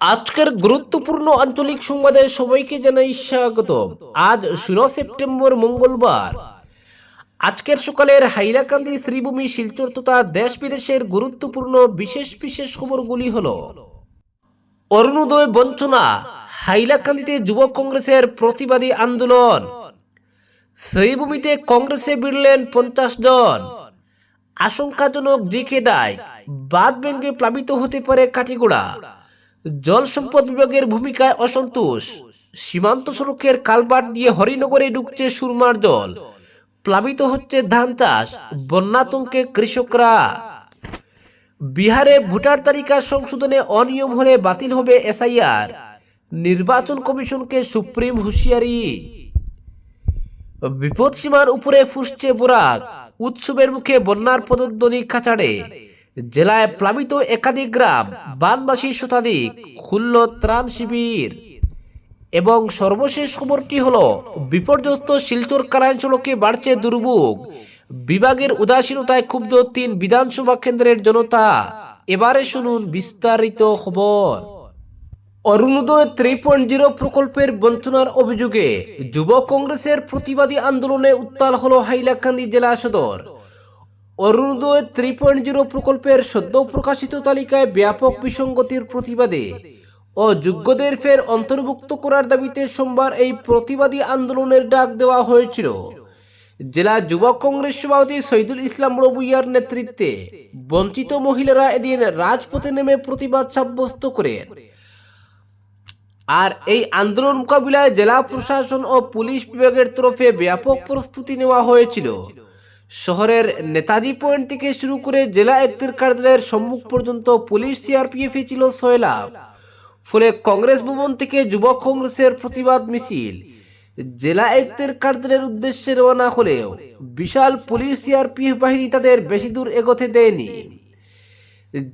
আজকের গুরুত্বপূর্ণ আঞ্চলিক সংবাদে সবাইকে জানাই স্বাগত আজ ষোলো সেপ্টেম্বর মঙ্গলবার। আজকের সকালের হাইলাকান্দি শ্রীভূমি শিলচর তথা দেশ বিদেশের গুরুত্বপূর্ণ বিশেষ বিশেষ খবরগুলি হল, অরুণোদয় বঞ্চনা, হাইলাকান্দিতে যুব কংগ্রেসের প্রতিবাদী আন্দোলন, শ্রীভূমিতে কংগ্রেসে বিড়লেন পঞ্চাশ জন, আশঙ্কাজনক জিকে ডাই বাদ ভেঙ্গে প্লাবিত হতে পারে কাটিগোড়া জল সম্পদ বিভাগের ভূমিকায় অসন্তোষ। সীমান্ত সড়কের কালবাট দিয়ে হরিনগরে ঢুকছে সুরমার জল। প্লাবিত হচ্ছে ধান চাষ, বন্যাতঙ্কে কৃষকরা। বিহারে ভোটার তালিকা সংশোধনে অনিয়ম হলে বাতিল হবে এসআইআর। নির্বাচন কমিশনকে সুপ্রিম হুঁশিয়ারি। বিপদসীমার উপরে ফুসছে বোরাক, উৎসবের মুখে বন্যার পদধ্বনি কাছাড়ে জেলায় প্লাবিত একাধিক গ্রাম, বানবাসী শতাধিক খুলল ত্রাণ শিবির। এবং সর্বশেষ খবরটি হল, বিপর্যস্ত শিলচর সড়কে বাড়ছে দুর্ভোগ। বিভাগের উদাসীনতায় ক্ষুব্ধ তিন বিধানসভা কেন্দ্রের জনতা। এবারে শুনুন বিস্তারিত খবর। অরুণোদয় থ্রি পয়েন্ট জিরো প্রকল্পের বঞ্চনার অভিযোগে যুব কংগ্রেসের প্রতিবাদী আন্দোলনে উত্তাল হল হাইলাকান্দি জেলা সদর। অরুণোদয় থ্রি পয়েন্ট জিরো প্রকল্পের সদ্য প্রকাশিত তালিকায় ব্যাপক বিসঙ্গতির প্রতিবাদে ও যোগ্যদের ফের অন্তর্ভুক্ত করার দাবিতে সোমবার এই প্রতিবাদী আন্দোলনের ডাক দেওয়া হয়েছিল। জেলা যুব কংগ্রেস সভাপতি শহীদুল ইসলাম রবুইয়ার নেতৃত্বে বঞ্চিত মহিলারা এদিন রাজপথে নেমে প্রতিবাদ সাব্যস্ত করেন। আর এই আন্দোলন মোকাবিলায় জেলা প্রশাসন ও পুলিশ বিভাগের তরফে ব্যাপক প্রস্তুতি নেওয়া হয়েছিল। শহরের নেতাজি পয়েন্ট থেকে শুরু করে জেলা একটির কার্যালয়ের সম্মুখ পর্যন্ত পুলিশ সিআরপিএফ ছিল সয়লাভ ফলে কংগ্রেস ভবন থেকে যুব কংগ্রেসের প্রতিবাদ মিছিল। জেলা আয়ুক্তের কার্যালয়ের উদ্দেশ্যে রওনা হলেও বিশাল পুলিশ সিআরপিএফ বাহিনী তাদের বেশি দূর এগোতে দেয়নি।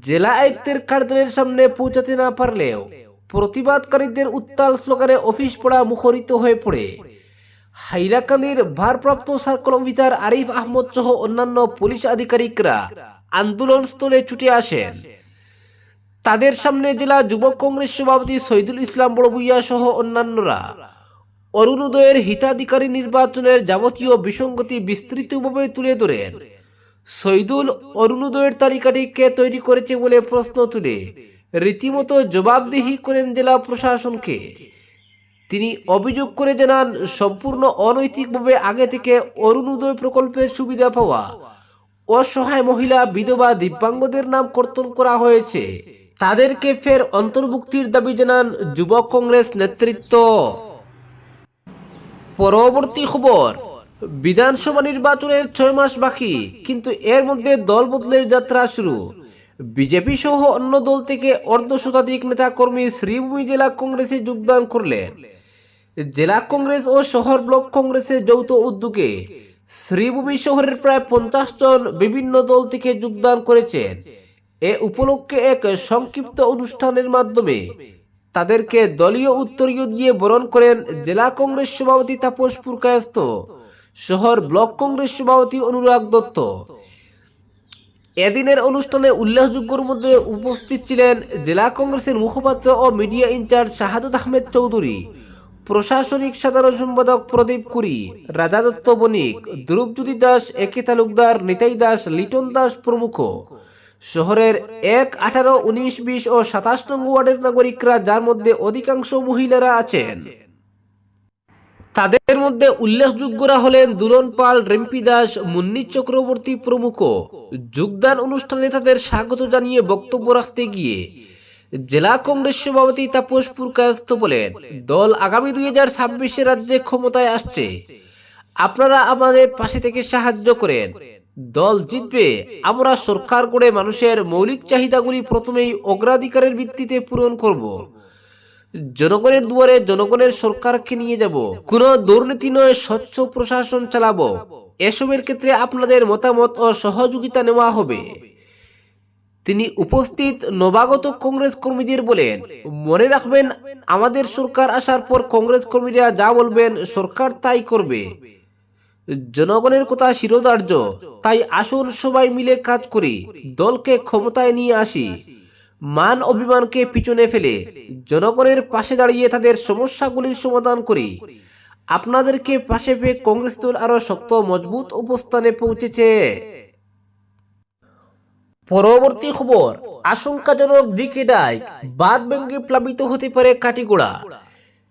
জেলা আয়ুক্তের কার্যালয়ের সামনে পৌঁছাতে না পারলেও প্রতিবাদকারীদের উত্তাল স্লোগানে অফিস পড়া মুখরিত হয়ে পড়ে। হাইলাকান্দির ভারপ্রাপ্ত সার্কল অফিসার আরিফ আহমদ সহ অন্যান্য পুলিশ আধিকারিকরা আন্দোলন স্থলে ছুটে আসেন। তাদের সামনে জেলা যুব কংগ্রেস সভাপতি শহীদুল ইসলাম বড়বুইয়া সহ অন্যান্যরা। অরুণোদয়ের হিতাধিকারী নির্বাচনের যাবতীয় বিসঙ্গতি বিস্তৃতভাবে তুলে ধরেন। শহীদুল অরুণোদয়ের তালিকাটি কে তৈরি করেছে বলে প্রশ্ন তুলে রীতিমতো জবাবদিহি করেন জেলা প্রশাসনকে। তিনি অভিযোগ করে জানান, সম্পূর্ণ অনৈতিকভাবে আগে থেকে অরুণোদয় প্রকল্পের সুবিধা পাওয়া। অসহায় মহিলা, বিধবা, দিব্যাঙ্গদের নাম কর্তন করা হয়েছে। তাদেরকে ফের অন্তর্ভুক্তির দাবি জানান যুব কংগ্রেস নেতৃত্ব। পরবর্তী খবর, বিধানসভা নির্বাচনের ছয় মাস বাকি, কিন্তু এর মধ্যে দল বদলের যাত্রা শুরু। বিজেপি সহ অন্য দল থেকে অর্ধ শতাধিক নেতা কর্মী শ্রীভূমি জেলা কংগ্রেসে যোগদান করলেন। জেলা কংগ্রেস ও শহর ব্লক কংগ্রেসের যৌথ উদ্যোগে শ্রীভূমি শহরের প্রায় পঞ্চাশ জন বিভিন্ন দল থেকে যোগদান করেছেন। এ উপলক্ষে এক সংক্ষিপ্ত অনুষ্ঠানের মাধ্যমে তাদেরকে দলীয় উত্তরীয় দিয়ে বরণ করেন জেলা কংগ্রেস সভাপতি তাপস পুরকায়স্ত শহর ব্লক কংগ্রেস সভাপতি অনুরাগ দত্ত। এদিনের অনুষ্ঠানে উল্লেখযোগ্যর মধ্যে উপস্থিত ছিলেন জেলা কংগ্রেসের মুখপাত্র ও media in charge Shahadut Ahmed Chowdhury প্রশাসনিক সাধারণ সম্পাদক প্রদীপ কুরি, রাজা দত্ত বণিক, ধ্রুবজ্যোতি দাস একে তালুকদার, নিতাই দাস, লিটন দাস প্রমুখ। শহরের এক, আঠারো, উনিশ, বিশ ও সাতাশ নং ওয়ার্ডের নাগরিকরা যার মধ্যে অধিকাংশ মহিলারা আছেন। তাদের মধ্যে উল্লেখযোগ্যরা হলেন দুলন পাল, রিম্পি দাস, মুন্নি চক্রবর্তী প্রমুখ। যোগদান অনুষ্ঠানে তাদের স্বাগত জানিয়ে বক্তব্য রাখতে গিয়ে জেলা কংগ্রেস সভাপতি তাপস পুরকায়স্ত বলেন, দল আগামী দুই হাজার ছাব্বিশে রাজ্যে ক্ষমতায় আসছে। আপনারা আমাদের পাশে থেকে সাহায্য করেন। দল জিতবে। আমরা সরকার করে মানুষের মৌলিক চাহিদাগুলি প্রথমেই অগ্রাধিকারের ভিত্তিতে পূরণ করব। জনগণের দুয়ারে জনগণের সরকারকে নিয়ে যাব। কোনো দুর্নীতি নয়, স্বচ্ছ প্রশাসন চালাবো। এসবের ক্ষেত্রে আপনাদের মতামত ও সহযোগিতা নেওয়া হবে। তিনি উপস্থিত নবাগত কংগ্রেস কর্মীদের বলেন, মনে রাখবেন, আমাদের সরকার আসার পর কংগ্রেস কর্মীরা যা বলবেন সরকার তাই করবে। জনগণের কথা শিরোধার্য, তাই আসুন সবাই মিলে কাজ করি, দলকে ক্ষমতায় নিয়ে আসি। মান অভিমানকে পিছনে ফেলে, জনগণের পাশে দাঁড়িয়ে তাদের সমস্যাগুলির সমাধান করি। আপনাদেরকে পাশে পেয়ে কংগ্রেস দল আরও শক্ত, মজবুত অবস্থানে পৌঁছেছে। পরবর্তী খবর, আশঙ্কাজনক দিকে ডাইক বাদ ভেঙ্গে প্লাবিত হতে পারে কাটিগোড়া।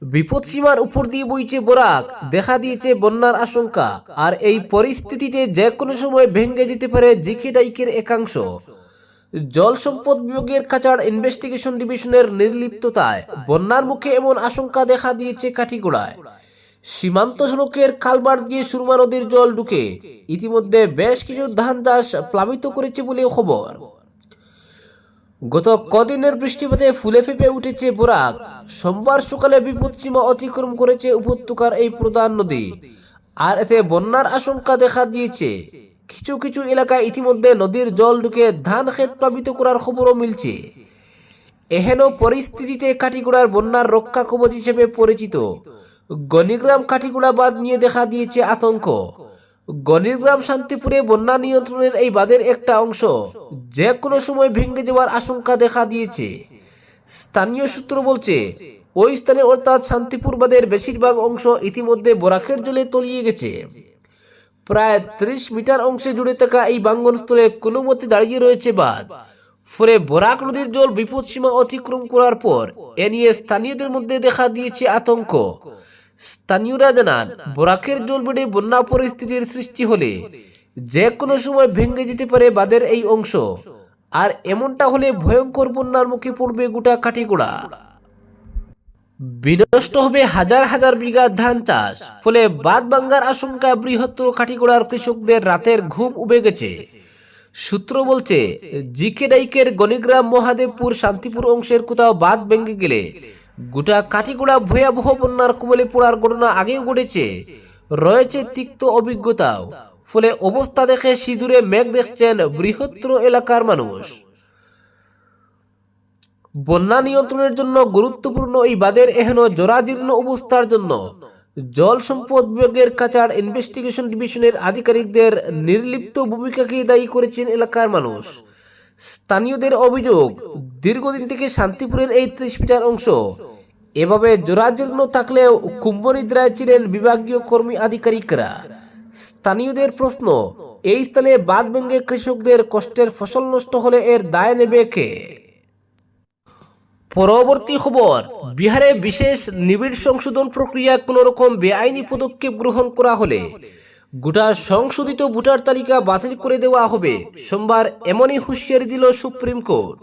বিপদসীমার উপর দিয়ে বইছে বরাক, দেখা দিয়েছে বন্যার আশঙ্কা। আর এই পরিস্থিতিতে যে কোনো সময় ভেঙ্গে যেতে পারে জিকে ডাইকের একাংশ। জল সম্পদ বিভাগের কাচার ইনভেস্টিগেশন ডিভিশনের নির্লিপ্ততায় বন্যার মুখে এমন আশঙ্কা দেখা দিয়েছে কাঠিগোড়ায় সীমান্ত সড়কের কালবার দিয়ে সুরমা নদীর জল ঢুকে ইতিমধ্যে বেশ কিছু ধান চাষ প্লাবিত করেছে বলে খবর। গত কদিনের বৃষ্টিপাতে ফুলে ফেপে উঠেছে বরাক। সোমবার সকালে বিপদসীমা অতিক্রম করেছে উপত্যকার এই প্রধান নদী। আর এতে বন্যার আশঙ্কা দেখা দিয়েছে। কিছু কিছু এলাকায় ইতিমধ্যে নদীর জল ঢুকে ধান ক্ষেত প্লাবিত করার খবরও মিলছে। এহেন পরিস্থিতিতে কাটিগুড়ার বন্যার রক্ষা কবচ হিসেবে পরিচিত। গণিগ্রাম কাটিগুড়া বাঁধ নিয়ে দেখা দিয়েছে আতঙ্ক। গণিগ্রাম শান্তিপুরে বন্যা নিয়ন্ত্রণের এই বাঁধের একটা অংশ যে কোনো সময় ভেঙে যাওয়ার আশঙ্কা দেখা দিয়েছে। স্থানীয় সূত্র বলছে, ওই স্থানে অর্থাৎ শান্তিপুর বাঁধের বেশিরভাগ অংশ ইতিমধ্যে বরাকের জলে তলিয়ে গেছে। প্রায় ত্রিশ মিটার অংশে জুড়ে থাকা এই বাঙ্গনস্থলে কোনো মতে দাঁড়িয়ে রয়েছে বাঁধ। ফলে বরাক নদীর জল বিপদসীমা অতিক্রম করার পর এ নিয়ে স্থানীয়দের মধ্যে দেখা দিয়েছে আতঙ্ক। স্থানীয়রা জানান, বরাকের জল বেড়ে বন্যা পরিস্থিতির সৃষ্টি হলে যে কোনো সময় ভেঙে যেতে পারে বাঁধের এই অংশ। আর এমনটা হলে ভয়ঙ্কর বন্যার মুখে পড়বে গোটা কাঠিগোড়া। বিনষ্ট হবে হাজার হাজার বিঘা ধান চাষ, ফলে বাদ বাঙ্গার আশঙ্কা বৃহত্তর কাঠিগোড়ার কৃষকদের রাতের ঘুম উবে গেছে। সূত্র বলছে, জিকে ডাইকের গণিগ্রাম মহাদেবপুর শান্তিপুর অংশের কোথাও বাদ ভেঙে গেলে গোটা কাঠিগোড়া ভয়াবহ বন্যার কবলে পড়ার ঘটনা আগেও ঘটেছে। রয়েছে তিক্ত অভিজ্ঞতাও। ফলে অবস্থা দেখে সিঁদুরে মেঘ দেখছেন বৃহত্তর এলাকার মানুষ। বন্যা নিয়ন্ত্রণের জন্য গুরুত্বপূর্ণ এই বাঁধের এহেন জরাজীর্ণ অবস্থার জন্য জল সম্পদ বিভাগের কাচার ইনভেস্টিগেশন ডিভিশনের আধিকারিকদের নির্লিপ্ত ভূমিকাকে দায়ী করেছেন এলাকার মানুষ। স্থানীয়দের অভিযোগ, দীর্ঘদিন থেকে শান্তিপুরের এই ত্রিশ মিটার অংশ। এভাবে জরাজীর্ণ থাকলেও কুম্ভনিদ্রায় ছিলেন বিভাগীয় কর্মী আধিকারিকরা। স্থানীয়দের প্রশ্ন, এই স্থানে বাদ ভেঙে কৃষকদের কষ্টের ফসল নষ্ট হলে এর দায় নেবে কে? পরবর্তী খবর, বিহারে বিশেষ নিবিড় সংশোধন প্রক্রিয়া কোন রকম বেআইনি পদক্ষেপ গ্রহণ করা হলে গোটা সংশোধিত ভোটার তালিকা বাতিল করে দেওয়া হবে। সোমবার এমনই হুঁশিয়ারি দিল সুপ্রিম কোর্ট।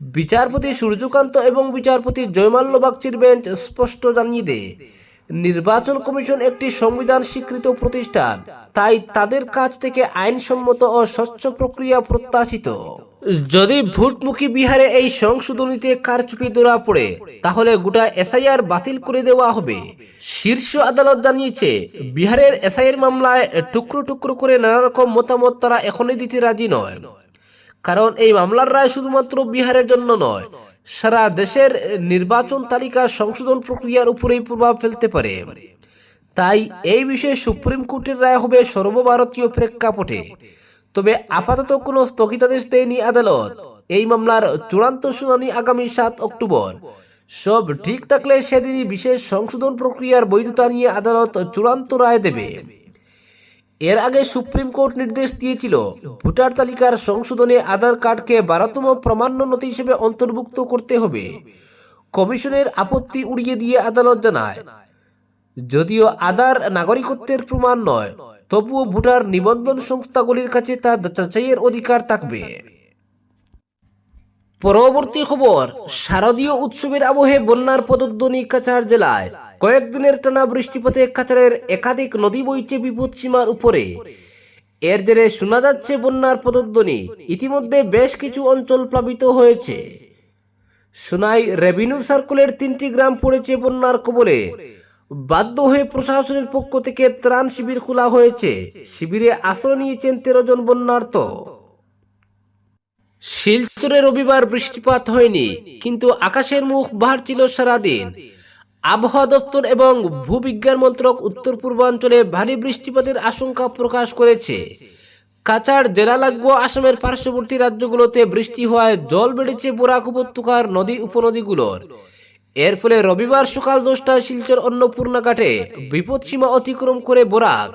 বিচারপতি সূর্যকান্ত এবং বিচারপতি জয়মাল্য বাগচির বেঞ্চ স্পষ্ট জানিয়ে দে নির্বাচন কমিশন একটি সংবিধান স্বীকৃত প্রতিষ্ঠান, তাই তাদের কাছ থেকে আইনসম্মত ও স্বচ্ছ প্রক্রিয়া প্রত্যাশিত। যদি ভোটমুখী বিহারে এই সংশোধনীতে কারচুপি ধরা পড়ে, তাহলে গোটা এসআইআর বাতিল করে দেওয়া হবে। শীর্ষ আদালত জানিয়েছে, বিহারের এসআইআর মামলায় টুকরো টুকরো করে নানা রকম মতামত তারা এখনই দিতে রাজি নয়। কারণ এই মামলার রায় শুধুমাত্র বিহারের জন্য নয়, সারা দেশের নির্বাচন তালিকা সংশোধন প্রক্রিয়ার উপরেই প্রভাব ফেলতে পারে। তাই এই বিষয়ে সুপ্রিম কোর্টের রায় হবে সর্বভারতীয় প্রেক্ষাপটে। তবে আপাতত কোনো স্থগিতাদেশ দেয়নি আদালত। এই মামলার চূড়ান্ত শুনানি আগামী সাত অক্টোবর। সব ঠিক থাকলে সেদিনই বিশেষ সংশোধন প্রক্রিয়ার বৈধতা নিয়ে আদালত চূড়ান্ত রায় দেবে। এর আগে সুপ্রিম কোর্ট নির্দেশ দিয়েছিল, ভোটার তালিকার সংশোধনে আধার কার্ডকে বারোতম প্রামাণ্য নথি হিসেবে অন্তর্ভুক্ত করতে হবে। কমিশনের আপত্তি উড়িয়ে দিয়ে আদালত জানায়, যদিও আধার নাগরিকত্বের প্রমাণ নয় তবুও ভোটার নিবন্ধন সংস্থাগুলির কাছে তা যাচাইয়ের অধিকার থাকবে। পরবর্তী খবর, শারদীয় উৎসবের আবহে বন্যার পদধ্বনি কাছাড় জেলায়। কয়েকদিনের টানা বৃষ্টিপাতে কাছাড়ের একাধিক নদী বইছে বিপদসীমার উপরে। এর জেরে শোনা যাচ্ছে বন্যার পদধ্বনি। ইতিমধ্যে বেশ কিছু অঞ্চল প্লাবিত হয়েছে। সোনাই রেভিনিউ সার্কুলের তিনটি গ্রাম পড়েছে বন্যার কবলে। বাধ্য হয়ে প্রশাসনের পক্ষ থেকে ত্রাণ শিবির খোলা হয়েছে। শিবিরে আশ্রয় নিয়েছেন তেরো জন বন্যার্থ। শিলচরে রবিবার বৃষ্টিপাত হয়নি, কিন্তু আকাশের মুখ বাহার ছিল সারাদিন। আবহাওয়া দপ্তর এবং ভূবিজ্ঞান মন্ত্রক উত্তর পূর্বাঞ্চলে ভারী বৃষ্টিপাতের আশঙ্কা প্রকাশ করেছে। কাছাড় জেলা লাগোয়া আসামের পার্শ্ববর্তী রাজ্যগুলোতে বৃষ্টি হওয়ায় জল বেড়েছে বরাক উপত্যকার নদী উপনদীগুলোর এর ফলে রবিবার সকাল দশটায় শিলচর অন্নপূর্ণা ঘাটে বিপদসীমা অতিক্রম করে বরাক।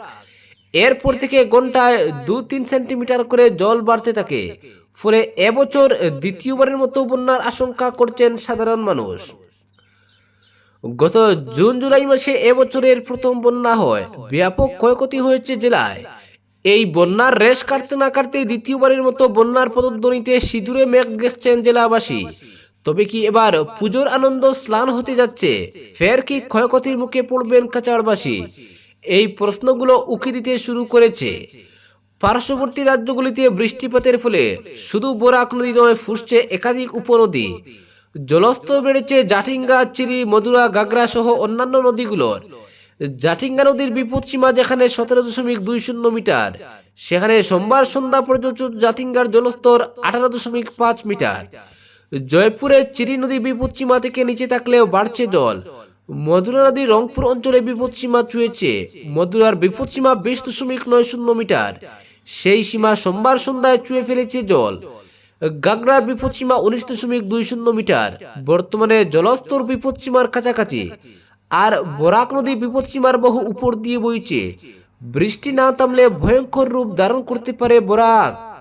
এরপর থেকে ঘন্টায় দু তিন সেন্টিমিটার করে জল বাড়তে থাকে। ফলে এবছর দ্বিতীয়বারের মতো বন্যার আশঙ্কা করছেন সাধারণ মানুষ। গত জুন, জুলাই মাসে এবছরের প্রথম বন্যা হয়। ব্যাপক ক্ষয়ক্ষতি হয়েছে জেলায়। এই বন্যার রেশ কাটতে না কাটতে দ্বিতীয়বারের মতো বন্যার পদধ্বনিতে সিঁদুরে মেঘ গেছেন জেলাবাসী। তবে কি এবার পুজোর আনন্দ স্নান হতে যাচ্ছে? ফের কি ক্ষয়ক্ষতির মুখে পড়বেন কাচারবাসী? এই প্রশ্নগুলো উকি দিতে শুরু করেছে। পার্শ্ববর্তী রাজ্যগুলিতে বৃষ্টিপাতের ফলে শুধু বরাক নদী নয় ফুসছে একাধিক উপনদী। জলস্তর বেড়েছে জাটিঙ্গা, চিরি মধুরা গাগরা সহ অন্যান্য নদীগুলোর। জাটিঙ্গা নদীর বিপদসীমা যেখানে সতেরো দশমিক দুই শূন্য মিটার, সেখানে সোমবার সন্ধ্যা পর্যন্ত জাটিঙ্গার জলস্তর আঠারো দশমিক পাঁচ মিটার। জয়পুরে চিরি নদী বিপদসীমা থেকে নিচে থাকলেও বাড়ছে জল। মধুরা নদী রংপুর অঞ্চলে বিপদসীমা ছুঁয়েছে। মধুরার বিপদসীমা বিশ দশমিক নয় শূন্য মিটার। সেই সীমা সোমবার সন্ধ্যায় ছুঁয়ে ফেলেছে জল। গাগড়ার বিপদসীমা উনিশ দশমিক দুই শূন্য মিটার। বর্তমানে জলস্তর বিপদসীমার কাছাকাছি। আর বরাক নদী বিপদসীমার বহু উপর দিয়ে বইছে। বৃষ্টি না থামলে ভয়ঙ্কর রূপ ধারণ করতে পারে বরাক।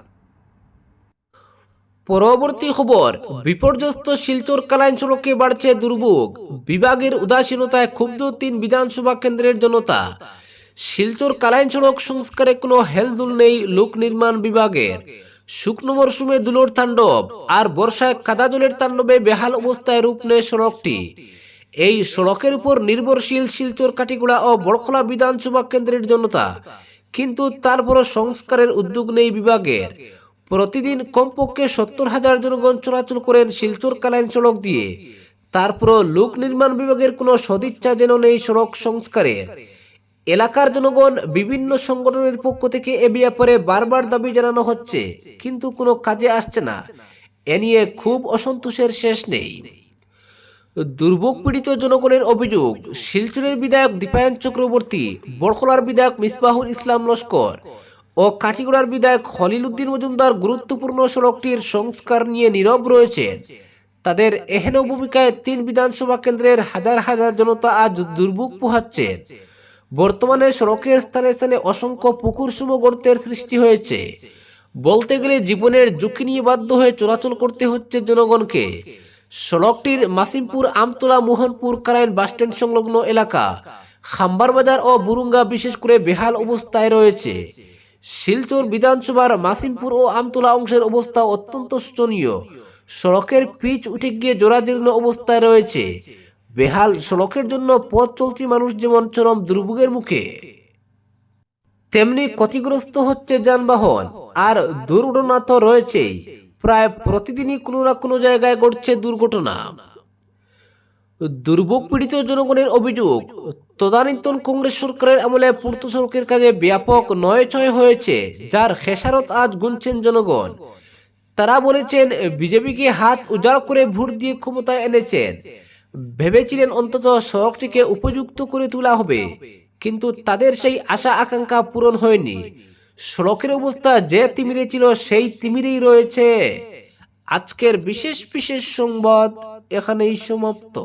পরবর্তী খবর, বিপর্যস্ত শিলচর সড়কে বাড়ছে দুর্ভোগ। বিভাগের উদাসীনতায় ক্ষুব্ধ তিন বিধানসভা কেন্দ্রের জনতা। শিলচর সড়ক সংস্কারে কোনো হেলদুল নেই লোক নির্মাণ বিভাগের। শুকনো মরশুমে দুলোর তাণ্ডব আর বর্ষায় কাদা জলের তাণ্ডবে বেহাল অবস্থায় রূপ নেয় সড়কটি। এই সড়কের উপর নির্ভরশীল শিলচর, কাটিগুড়া ও বড়খলা বিধানসভা কেন্দ্রের জনতা। কিন্তু তারপরও সংস্কারের উদ্যোগ নেই বিভাগের। প্রতিদিন কমপক্ষে সত্তর হাজার জনগণ চলাচল করেন শিলচর কালাইন সড়ক দিয়ে। তারপরও লোক নির্মাণ বিভাগের কোনো সদিচ্ছা যেন নেই সড়ক সংস্কারে। এলাকার জনগণ বিভিন্ন সংগঠনের পক্ষ থেকে এ ব্যাপারে বারবার দাবি জানানো হচ্ছে, কিন্তু কোনো কাজে আসছে না। এ নিয়ে খুব অসন্তোষের শেষ নেই। দুর্ভোগ পীড়িত জনগণের অভিযোগ, শিলচরের বিধায়ক দীপায়ন চক্রবর্তী, বড়খলার বিধায়ক মিসবাহুল ইসলাম লস্কর ও কাটিগড়ার বিধায়ক খলিল উদ্দিন মজুমদার গুরুত্বপূর্ণ সড়কটির সংস্কার নিয়ে নীরব রয়েছেন তাদের এহেন ভূমিকায় তিন বিধানসভা কেন্দ্রের হাজার হাজার জনতা আজ দুর্ভোগ পোহাচ্ছেন বর্তমানে সড়কের স্থানে স্থানে অসংখ্য পুকুর সম গর্তের সৃষ্টি হয়েছে। বলতে গেলে জীবনের ঝুঁকি নিয়ে বাধ্য হয়ে চলাচল করতে হচ্ছে জনগণকে। সড়কটির মাসিমপুর, আমতলা, মোহনপুর, কারাইন বাসস্ট্যান্ড সংলগ্ন এলাকা খাম্বার বাজার ও বুরুঙ্গা বিশেষ করে বেহাল অবস্থায় রয়েছে। শিলচর বিধানসভার মাসিমপুর ও আমতলা অংশের অবস্থা অত্যন্ত শোচনীয়। সড়কের পিচ উঠে গিয়ে জোড়াজীর্ণ অবস্থায় রয়েছে। বেহাল সড়কের জন্য পথ চলতি মানুষ যেমন চরম দুর্ভোগের মুখে। তেমনি ক্ষতিগ্রস্ত হচ্ছে যানবাহন। আর দুর্ঘটনা তো রয়েছেই। প্রায় প্রতিদিনই কোনো না কোনো জায়গায় ঘটছে দুর্ঘটনা। দুর্ভোগ পীড়িত জনগণের অভিযোগ, তদানীন্তন কংগ্রেস সরকারের আমলে পূর্ত সড়কের কাজে ব্যাপক নয় ছয় হয়েছে, যার খেসারত আজ গুনছেন জনগণ। তারা বলেছেন, বিজেপিকে হাত উজাড় করে ভোট দিয়ে ক্ষমতায় এনেছেন। ভেবেছিলেন অন্তত সড়কটিকে উপযুক্ত করে তোলা হবে, কিন্তু তাদের সেই আশা আকাঙ্ক্ষা পূরণ হয়নি। সড়কের অবস্থা যে তিমিরে ছিল সেই তিমিরেই রয়েছে। আজকের বিশেষ বিশেষ সংবাদ এখানেই সমাপ্ত।